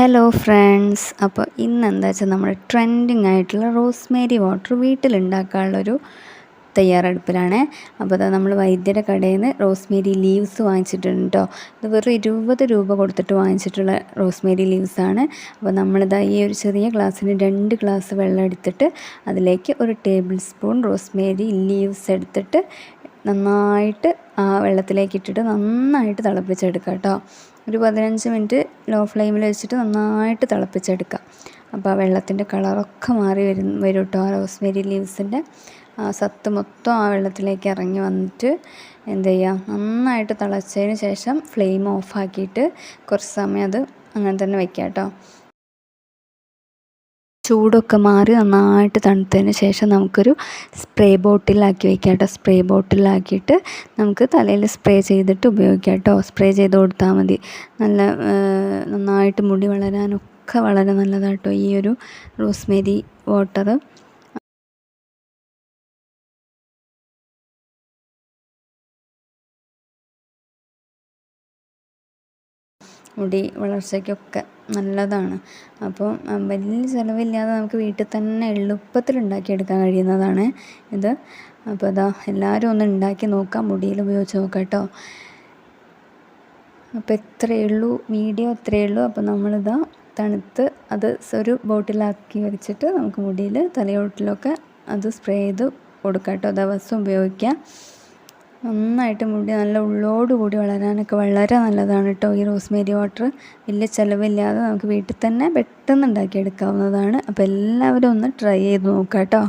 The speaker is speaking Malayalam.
ഹലോ ഫ്രണ്ട്സ് അപ്പോൾ ഇന്ന് എന്താ വെച്ചാൽ നമ്മുടെ ട്രെൻഡിങ് ആയിട്ടുള്ള റോസ്മേരി വാട്ടർ വീട്ടിലുണ്ടാക്കാനുള്ളൊരു തയ്യാറെടുപ്പിലാണ്. അപ്പോൾ അതാ നമ്മൾ വൈദ്യരുടെ കടയിൽ നിന്ന് റോസ്മേരി ലീവ്സ് വാങ്ങിച്ചിട്ടുണ്ട് കേട്ടോ ഇത് വെറും ഇരുപത് രൂപ കൊടുത്തിട്ട് വാങ്ങിച്ചിട്ടുള്ള റോസ്മേരി ലീവ്സാണ് അപ്പോൾ നമ്മളിതാ ഈ ഒരു ചെറിയ ഗ്ലാസ്സിന് രണ്ട് ഗ്ലാസ് വെള്ളം എടുത്തിട്ട് അതിലേക്ക് ഒരു ടേബിൾ സ്പൂൺ റോസ്മേരി ലീവ്സ് എടുത്തിട്ട് നന്നായിട്ട് ആ വെള്ളത്തിലേക്ക് ഇട്ടിട്ട് നന്നായിട്ട് തിളപ്പിച്ചെടുക്കുക കേട്ടോ. ഒരു പതിനഞ്ച് മിനിറ്റ് ലോ ഫ്ലെയിമിൽ വെച്ചിട്ട് നന്നായിട്ട് തിളപ്പിച്ചെടുക്കുക. അപ്പോൾ ആ വെള്ളത്തിന്റെ കളറൊക്കെ മാറി വരും വരും കേട്ടോ. ആ റോസ്മേരി ലീവ്സിന്റെ ആ സത്ത് മൊത്തം ആ വെള്ളത്തിലേക്ക് ഇറങ്ങി വന്നിട്ട് എന്ത് ചെയ്യുക? നന്നായിട്ട് തിളച്ചതിന് ശേഷം ഫ്ലെയിം ഓഫാക്കിയിട്ട് കുറച്ച് സമയം അത് അങ്ങനെ തന്നെ വയ്ക്കുക കേട്ടോ. ചൂടൊക്കെ മാറി നന്നായിട്ട് തണുത്തതിന് ശേഷം നമുക്കൊരു സ്പ്രേ ബോട്ടിലാക്കി വയ്ക്കാം കേട്ടോ. സ്പ്രേ ബോട്ടിലാക്കിയിട്ട് നമുക്ക് തലയിൽ സ്പ്രേ ചെയ്തിട്ട് ഉപയോഗിക്കാം കേട്ടോ. സ്പ്രേ ചെയ്ത് കൊടുത്താൽ മതി. നല്ല നന്നായിട്ട് മുടി വളരാനൊക്കെ വളരെ നല്ലതാട്ടോ ഈ ഒരു റോസ്മേരി വാട്ടർ മുടി വളർച്ചയ്ക്കൊക്കെ നല്ലതാണ്. അപ്പോൾ വലിയ ചിലവില്ലാതെ നമുക്ക് വീട്ടിൽ തന്നെ എളുപ്പത്തിൽ ഉണ്ടാക്കിയെടുക്കാൻ കഴിയുന്നതാണ് ഇത്. അപ്പോൾ അതാ എല്ലാവരും ഒന്ന് ഉണ്ടാക്കി നോക്കാം. മുടിയിൽ ഉപയോഗിച്ച് നോക്കാം കേട്ടോ. അപ്പോൾ ഇത്രയേ ഉള്ളൂ. വീഡിയോ ഇത്രയേ ഉള്ളൂ. അപ്പോൾ നമ്മളിതാ തണുത്ത് അത് ഒരു ബോട്ടിലാക്കി വെച്ചിട്ട് നമുക്ക് മുടിയിൽ തലയോട്ടിലൊക്കെ അത് സ്പ്രേ ചെയ്ത് കൊടുക്കാം കേട്ടോ. ദിവസം ഉപയോഗിക്കാം. നന്നായിട്ട് മുടി നല്ല ഉള്ളോട് കൂടി വളരാനൊക്കെ വളരെ നല്ലതാണ് കേട്ടോ ഈ റോസ്മേരി വാട്ടർ. വലിയ ചിലവില്ലാതെ നമുക്ക് വീട്ടിൽ തന്നെ പെട്ടെന്ന് ഉണ്ടാക്കിയെടുക്കാവുന്നതാണ്. അപ്പോൾ എല്ലാവരും ഒന്ന് ട്രൈ ചെയ്ത് നോക്കാം കേട്ടോ